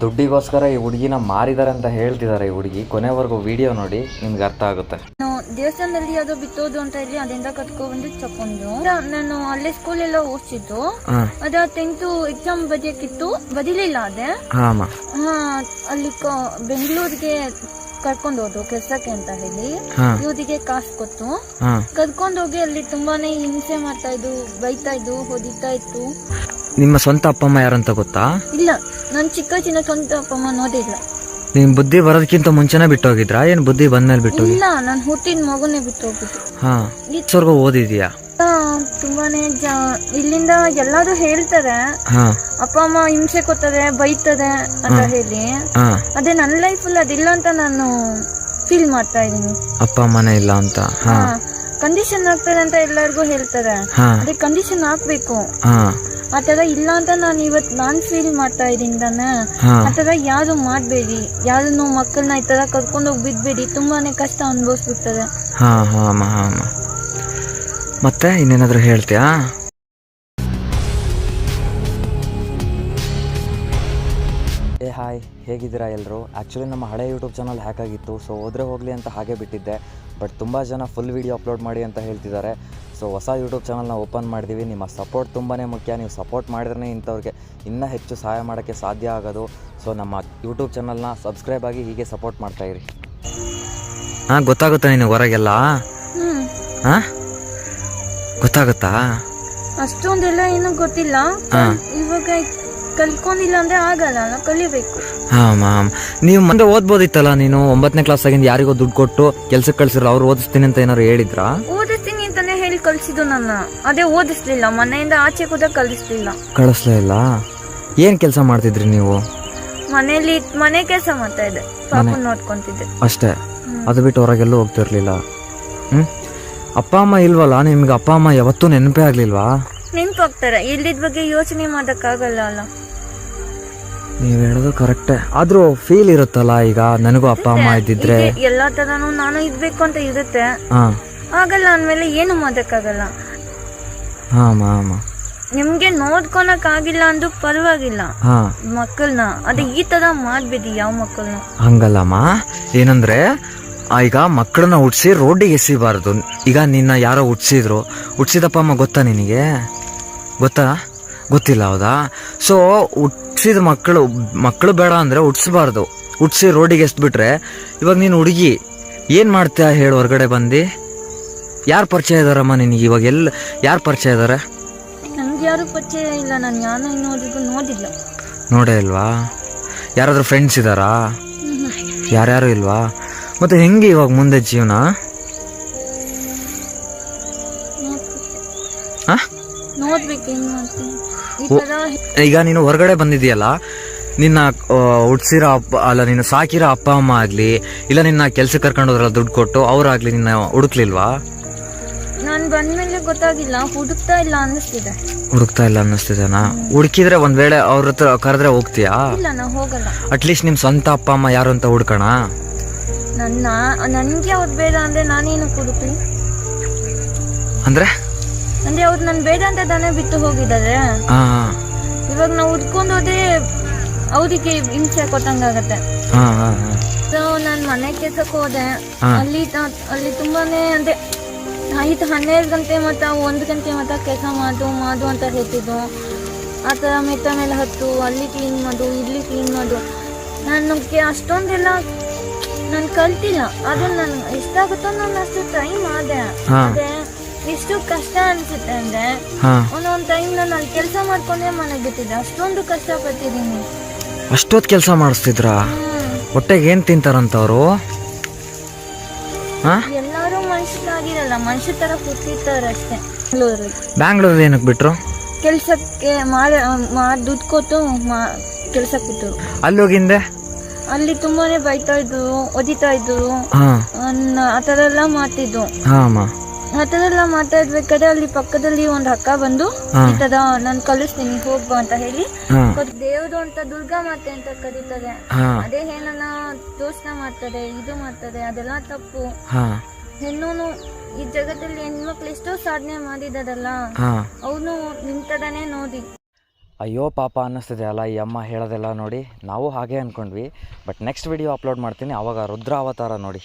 ದುಡ್ಡಿಗೋಸ್ಕರ ಈ ಹುಡುಗಿನ ಮಾರಿದಾರೆ ಅಂತ ಹೇಳ್ತಿದ್ದಾರೆ ಈ ಹುಡುಗಿ. ಕೊನೆವರೆಗೂ ವಿಡಿಯೋ ನೋಡಿ ನಿಮ್ಗೆ ಅರ್ಥ ಆಗುತ್ತೆ. ನಾನು ದೇವಸ್ಥಾನದಲ್ಲಿ ಅದು ಬಿತ್ತೋದು ಅಂತ ಹೇಳಿ ಅದರಿಂದ ಕಟ್ಕೊಂಡು ತಕೊಂಡು ನಾನು ಅಲ್ಲೇ ಸ್ಕೂಲ್ ಎಲ್ಲ ಓದಿಸಿದ್ದು. ಅದ ಟೆಂತ್ ಎಕ್ಸಾಮ್ ಬದಿಯಕ್ಕಿತ್ತು ಬದಿಲಿಲ್ಲ ಅದೇ. ಹಾಂ ಅಲ್ಲಿ ಬೆಂಗಳೂರಿಗೆ ಕರ್ಕೊಂಡು ಹೋದ್ರು ಕೆಲ್ಸಕ್ಕೆ ಅಂತ ಹೇಳಿ. ಇವರಿಗೆ ಕಾಸು ಕೊಟ್ಟು. ಹಾಂ. ಕರ್ಕೊಂಡು ಹೋಗಿ ಅಲ್ಲಿ ತುಂಬಾನೇ ಹಿಂಸೆ ಮಾಡ್ತಾ ಇದ್ದು ಬೈತಾ ಇದ್ದು ಹೊಡಿತಾ ಇತ್ತು. ನಿಮ್ಮ ಸ್ವಂತ ಅಪ್ಪ ಅಮ್ಮ ಯಾರಂತ ಗೊತ್ತಾ? ಇಲ್ಲ ನನ್ ಚಿಕ್ಕ ಚಿನ್ನ ಸ್ವಂತ ಅಪ್ಪ ಅಮ್ಮ ನೋಡಿಲ್ಲ. ನಿಮ್ ಬುದ್ಧಿ ಬರೋದಕ್ಕಿಂತ ಮುಂಚೆನೇ ಬಿಟ್ಟೋಗಿದ್ರಾ? ಏನ್ ಬುದ್ಧಿ ಬಂದ್ಮೇಲೆ ಬಿಟ್ಟೋಗಿ? ಇಲ್ಲ ನಾನು ಹುಟ್ಟಿದ ಮಗುನೇ ಬಿಟ್ಟು ಹೋಗ್ಬಿಟ್ಟು ಹಾ ಸ್ವರ್ಗ ಓದಿದ್ಯಾ? ಆ, ತುಂಬಾನೇ ಜ ಇಲ್ಲಿಂದ ಎಲ್ಲಾರು ಹೇಳ್ತಾರೆ. ಹಾ. ಅಪ್ಪ ಅಮ್ಮ ಹಿಂಸೆ ಕೊತ್ತದೆ ಬೈತಾರೆ ಅಂತ ಹೇಳಿ. ಹಾ. ಅದೇ ನನ್ನ ಲೈಫಲ್ಲಿ ಅದಿಲ್ಲ ಅಂತ ನಾನು ಫೀಲ್ ಮಾಡ್ತಾ ಇದ್ದೀನಿ. ಅಪ್ಪ ಅಮ್ಮನೇ ಇಲ್ಲ ಅಂತ? ಹಾ. ಕಂಡೀಷನ್ ಆಗ್ತದೆ ಅಂತ ಎಲ್ಲರಿಗೂ ಹೇಳ್ತಾರೆ. ಹಾ. ಅದೇ ಕಂಡೀಷನ್ ಹಾಕ್ಬೇಕು ಹಾ. ಆ ತರ ಇಲ್ಲ ಅಂತ ನಾನು ಇವತ್ ನಾನ್ ಫೀಲ್ ಮಾಡ್ತಾ ಇದೀನಿ ತಾನೆ. ಆ ತರ ಯಾರು ಮಾಡ್ಬೇಡಿ. ಯಾರನ್ನು ಮಕ್ಕಳನ್ನ ಈ ತರ ಕರ್ಕೊಂಡು ಹೋಗಿ ಬಿಡ್ಬೇಡಿ. ತುಂಬಾನೇ ಕಷ್ಟ ಅನುಭವಿಸ್ಬಿಡ್ತಾರೆ ಹಾ ಹಾ ಅಮ್ಮ ಹಾ ಅಮ್ಮ ಮತ್ತೆ ಇನ್ನೇನಾದ್ರೂ ಹೇಳ್ತೀಯಾ? ಏ ಹಾಯ್. ಹೇಗಿದ್ದೀರಾ ಎಲ್ಲರೂ? ಆ್ಯಕ್ಚುಲಿ ನಮ್ಮ ಹಳೆ ಯೂಟ್ಯೂಬ್ ಚಾನಲ್ ಹ್ಯಾಕ್ ಆಗಿತ್ತು ಸೊ ಹೋದ್ರೆ ಹೋಗಲಿ ಅಂತ ಹಾಗೆ ಬಿಟ್ಟಿದ್ದೆ. ಬಟ್ ತುಂಬ ಜನ ಫುಲ್ ವೀಡಿಯೋ ಅಪ್ಲೋಡ್ ಮಾಡಿ ಅಂತ ಹೇಳ್ತಿದ್ದಾರೆ. ಸೊ ಹೊಸ ಯೂಟ್ಯೂಬ್ ಚಾನಲ್ನ ಓಪನ್ ಮಾಡಿದ್ದೀವಿ ನಿಮ್ಮ ಸಪೋರ್ಟ್ ತುಂಬಾ ಮುಖ್ಯ. ನೀವು ಸಪೋರ್ಟ್ ಮಾಡಿದ್ರೆ ಇಂಥವ್ರಿಗೆ ಇನ್ನೂ ಹೆಚ್ಚು ಸಹಾಯ ಮಾಡೋಕ್ಕೆ ಸಾಧ್ಯ ಆಗೋದು. ಸೊ ನಮ್ಮ ಯೂಟ್ಯೂಬ್ ಚಾನಲ್ನ ಸಬ್ಸ್ಕ್ರೈಬ್ ಆಗಿ ಹೀಗೆ ಸಪೋರ್ಟ್ ಮಾಡ್ತಾಯಿರಿ ಹಾಂ ಗೊತ್ತಾಗುತ್ತಾ ನಿನಗೆ ಹೊರಗೆಲ್ಲ? ಹಾಂ? ಗೊತ್ತಾಗುತ್ತಾ? ಅಷ್ಟೊಂದೆಲ್ಲ ಏನು ಗೊತ್ತಿಲ್ಲ. ಇವಾಗ ಕಲ್ಕೊಂಡಿಲ್ಲ ಅಂದ್ರೆ ಆಗಲ್ಲ ನಾವು ಕಲಿಬೇಕು. ಹಾಂ ಮ್ಯಾಮ್ ನೀವು ಮುಂದೆ ಓದ್ಬೋದಿತ್ತಲ್ಲ ನೀನು? ಒಂಬತ್ತನೇ ಕ್ಲಾಸ್ ಆಗಿಂದ ಯಾರಿಗೋ ದುಡ್ಡು ಕೊಟ್ಟು ಕೆಲ್ಸಕ್ಕೆ ಕಳ್ಸಿರೋ ಅವ್ರು ಓದಿಸ್ತೀನಿ ಅಂತ ಏನಾರು ಹೇಳಿದ್ರಾ? ಓದಿಸ್ತೀನಿ ಅಂತಾನೆ ಹೇಳಿ ಕಳಿಸಿದ್ದು ನನ್ನ. ಅದೇ ಓದಿಸ್ಲಿಲ್ಲ ಮನೆಯಿಂದ ಆಚೆ ಕೂಡ ಕಲಿಸ್ಲಿಲ್ಲ ಕಳಿಸ್ಲೇ ಇಲ್ಲ? ಏನು ಕೆಲಸ ಮಾಡ್ತಿದ್ರಿ ನೀವು? ಮನೇಲಿ ಮನೆ ಕೆಲಸ ಮಾಡ್ತಾ ಇದ್ದೆ ಪಾಪ ನೋಡ್ಕೊಂತಿದ್ದೆ. ಅಷ್ಟೇ? ಅದು ಬಿಟ್ಟು ಹೊರಗೆಲ್ಲೂ ಹೋಗ್ತಿರ್ಲಿಲ್ಲ? ಹ್ಞೂ ಅಪ್ಪ ಅಮ್ಮ ಇಲ್ವಲ್ಲ? ನಿಮ್ಗೆ ಅಪ್ಪ ಅಮ್ಮ ಯಾವತ್ತೂ ನೆನಪೇ ಆಗ್ಲಿಲ್ವಾ? ನೆನ್ಪಾಗ್ತಾರೆ ಇಲ್ಲಿದ್ ಬಗ್ಗೆ ಯೋಚನೆ ಮಾಡಕ್ಕಾಗಲ್ಲ ಅಲ್ಲ. ನೀವು ಹೇಳೋದು ಕರೆಕ್ಟೇ ಆದರೂ ಫೀಲ್ ಇರುತ್ತಲ್ಲ ಈಗ ನನಗೂ ಅಪ್ಪ ಅಮ್ಮ ಇದ್ದಿದ್ರೆ? ಎಲ್ಲ ತರನು ನಾನು ಇದ್ಬೇಕು ಅಂತ ಇರುತ್ತೆ. ಹಾಂ. ಆಗಲ್ಲ ಅಂದ್ಮೇಲೆ ಏನು ಮಾಡೋಕ್ಕಾಗಲ್ಲ. ಹಾಂ ಮಾಮ ನಿಮ್ಗೆ ನೋಡ್ಕೊನಕ್ ಆಗಿಲ್ಲ ಅಂದ್ರೂ ಪರವಾಗಿಲ್ಲ. ಹಾಂ. ಮಕ್ಕಳನ್ನ ಅದೇ ಈ ತರ ಮಾಡ್ಬೇಡಿ ಯಾವ ಮಕ್ಕಳನ್ನ ಹಂಗಲ್ಲಮ್ಮ ಏನಂದ್ರೆ ಈಗ ಮಕ್ಕಳನ್ನ ಹುಟ್ಸಿ ರೋಡಿಗೆ ಎಸಿಬಾರ್ದು. ಈಗ ನಿನ್ನ ಯಾರೋ ಹುಟ್ಸಿದ್ರು. ಹುಟ್ಸಿದಪ್ಪ ಅಮ್ಮ ಗೊತ್ತಾ ನಿನಗೆ? ಗೊತ್ತಾ? ಗೊತ್ತಿಲ್ಲ ಹೌದಾ? ಸೊ ಹುಟ್ಸಿದ ಮಕ್ಕಳು ಮಕ್ಕಳು ಬೇಡ ಅಂದ್ರೆ ಹುಟ್ಟಿಸ್ಬಾರ್ದು ಹುಟ್ಸಿ ರೋಡಿಗೆ ಎಸ್ಬಿಟ್ರೆ ಇವಾಗ ನೀನು ಹುಡುಗಿ ಏನು ಮಾಡ್ತೀಯ ಹೇಳು ಹೊರಗಡೆ ಬಂದು? ಯಾರು ಪರಿಚಯ ಇದಾರಮ್ಮ ನಿನಗೆ ಇವಾಗ ಎಲ್ಲ ಯಾರು ಪರಿಚಯ ಇದ್ದಾರೆ ನನಗೆ ಯಾರು ಪರಿಚಯ ಇಲ್ಲ ನಾನು ಯಾರು ನೋಡಿಲ್ಲ. ನೋಡೇ ಇಲ್ವಾ? ಯಾರಾದರೂ ಫ್ರೆಂಡ್ಸ್ ಇದ್ದಾರಾ. ಯಾರ್ಯಾರು ಇಲ್ವಾ? ಮತ್ತೆ ಹೆಂಗೆ ಇವಾಗ ಮುಂದೆ ಜೀವನ? ಹಾಂ? ನೋಡ್ಬೇಕು ಏನ್ ಮಾಡ್ತೀನಿ. ಈಗ ನೀನು ಹೊರಗಡೆ ಬಂದಿದೆಯಲ್ಲ ನಿನ್ನ ಹುಡ್ಸಿರೋ ಅಪ್ಪ ಅಲ್ಲ ನೀನು ಸಾಕಿರೋ ಅಪ್ಪ ಅಮ್ಮ ಆಗಲಿ ಇಲ್ಲ ನಿನ್ನ ಕೆಲಸ ಕರ್ಕೊಂಡು ಹೋದ್ರಲ್ಲ ದುಡ್ಡು ಕೊಟ್ಟು ಅವರಾಗಲಿ ನಿನ್ನ ಹುಡುಕ್ಲಿಲ್ವಾ? ನಾನು ಬಂದ್ಮೇಲೆ ಗೊತ್ತಾಗಿಲ್ಲ ಹುಡುಕ್ತಾ ಇಲ್ಲ ಅನ್ನಿಸ್ತಿದೆ. ಹುಡುಕ್ತಾ ಇಲ್ಲ ಅನ್ನಿಸ್ತಿದೆನಾ? ಹುಡುಕಿದ್ರೆ ಒಂದ್ ವೇಳೆ ಅವ್ರ ಹತ್ರ ಕರೆದ್ರೆ ಹೋಗ್ತೀಯಾ? ಇಲ್ಲ ನಾ ಹೋಗಲ್ಲ. ಅಟ್ಲೀಸ್ಟ್ ನಿಮ್ ಸ್ವಂತ ಅಪ್ಪ ಅಮ್ಮ ಯಾರು ಅಂತ ಹುಡ್ಕೋಣ? ನನ್ನ ನನ್ಗೆ ಅವ್ರು ಬೇಡ ಅಂದ್ರೆ ನಾನೇನು ಹುಡುಕ್ಲಿ? ಅಂದ್ರೆ? ಅಂದ್ರೆ ಅವ್ರು ನನ್ ಬೇಡ ಅಂತ ತಾನೇ ಬಿಟ್ಟು ಹೋಗಿದ್ದಾರೆ. ಹಾ ಇವಾಗ ನಾವು ಉದ್ಕೊಂಡ್ ಹೋದ್ರೆ ಅವ್ರಿಗೆ ಹಿಂಸೆ ಕೊಟ್ಟಂಗಾಗತ್ತೆ. ಹಾ ಹಾ ಹಾ. ಸೊ ನಾನ್ ಮನೆ ಕೆಲ್ಸಕ್ಕೆ ಹೋದೆ. ಹಾ. ಅಲ್ಲಿ ತ- ಅಲ್ಲಿ ತುಂಬಾನೇ ಅಂದ್ರೆ ಐದು ಹನ್ನೆರಡು ಗಂಟೆ ಮತ್ತ ಒಂದು ಗಂಟೆ ಮತ್ತ ಕೆಲಸ ಮಾಡು ಮಾಡು ಅಂತ ಹೇಳ್ತಿದ್ದು ಆ ಥರ ಮೆತ್ತ ಮೇಲೆ ಹತ್ತು ಅಲ್ಲಿ ಕ್ಲೀನ್ ಮಾಡು ಇಲ್ಲಿ ಕ್ಲೀನ್ ಮಾಡು. ನಾನು ಅಷ್ಟೊಂದೆಲ್ಲ ನಾನು ಕಲ್ತಿಲ್ಲ. ಅದು ನನ್ ಎಷ್ಟಾಗುತ್ತೋ ನಾನು ಅಷ್ಟು ಟ್ರೈ ಮಾಡಿದೆ. ಹಾ. ಅದೇ ಎಷ್ಟು ಕಷ್ಟ ಅನ್ಸುತ್ತೆ ಅಂದ್ರೆ ಒಂದೊಂದ್ ಟೈಮ್ ನಾನು ಅಲ್ಲಿ ಕೆಲಸ ಮಾಡ್ಕೊಂಡೇ ಮನೆಗೆ ಬಿಟ್ಟಿದ್ದೆ. ಅಷ್ಟೊಂದು ಕಷ್ಟಪಟ್ಟಿದ್ದೀನಿ. ಅಷ್ಟೊತ್ತು ಕೆಲಸ ಮಾಡಿಸ್ತಿದ್ರಾ? ಹೊಟ್ಟೆಗೆ ಏನ್ ತಿಂತಾರಂತವ್ರು? ಹಾ? ಎಲ್ಲರೂ ಮನುಷ್ಯರಾಗಿರಲ್ಲ ಮನುಷ್ಯ ತರ ಕೂತಿರ್ತಾರೆ ಅಷ್ಟೇ. ಬೆಂಗಳೂರಲ್ಲಿ. ಬ್ಯಾಂಗ್ಳೂರಲ್ಲಿ ಏನಕ್ಕೆ ಬಿಟ್ರು? ಕೆಲ್ಸಕ್ಕೆ ಮಾಡ ಮಾಡ್ ದುಡ್ಡು ಕೊಟ್ಟು ಮಾ ಕೆಲ್ಸಕ್ಕೆ ಬಿಟ್ಟರು ಅಲ್ಲಿ ಹೋಗಿಂದೆ ಅಲ್ಲಿ ತುಂಬಾನೇ ಬೈತಾ ಇದ್ರು ಒದಿತಾ ಇದ್ರು. ಹಾ. ಆ ಥರ ಎಲ್ಲ ಮಾಡ್ತಿದ್ರು. ಹಾ ಅಮ್ಮ. ಆ ಥರ ಎಲ್ಲ ಮಾಡ್ತಾ ಅಲ್ಲಿ ಪಕ್ಕದಲ್ಲಿ ಒಂದು ಅಕ್ಕ ಬಂದು. ಈ ತರ ನಾನು ಕಲಿಸ್ತೀನಿ ಹೋಗ್ಬಾ ಅಂತ ಹೇಳಿ ದೇವ್ರು ಅಂತ ದುರ್ಗಾ ಮಾತೆ ಅಂತ ಕರೀತದೆ. ಅದೇ ಏನನ್ನ ದೋಷ ಮಾಡ್ತಾರೆ ಇದು ಮಾಡ್ತಾರೆ ಅದೆಲ್ಲ ತಪ್ಪು. ಹೆಣ್ಣು ಈ ಜಗತ್ತಲ್ಲಿ ಹೆಣ್ಮಕ್ಳು ಎಷ್ಟೋ ಸಾಧನೆ ಮಾಡಿದಾರಲ್ಲ. ಅವನು ನಿಂತದನೆ ನೋಡಿ. ಅಯ್ಯೋ ಪಾಪ ಅನ್ನಿಸ್ತಿದೆ ಅಲ್ಲ ಈ ಅಮ್ಮ ಹೇಳೋದೆಲ್ಲ ನೋಡಿ. ನಾವು ಹಾಗೆ ಅಂದ್ಕೊಂಡ್ವಿ ಬಟ್ ನೆಕ್ಸ್ಟ್ ವಿಡಿಯೋ ಅಪ್ಲೋಡ್ ಮಾಡ್ತೀನಿ. ಆವಾಗ ರುದ್ರ ಅವತಾರ ನೋಡಿ.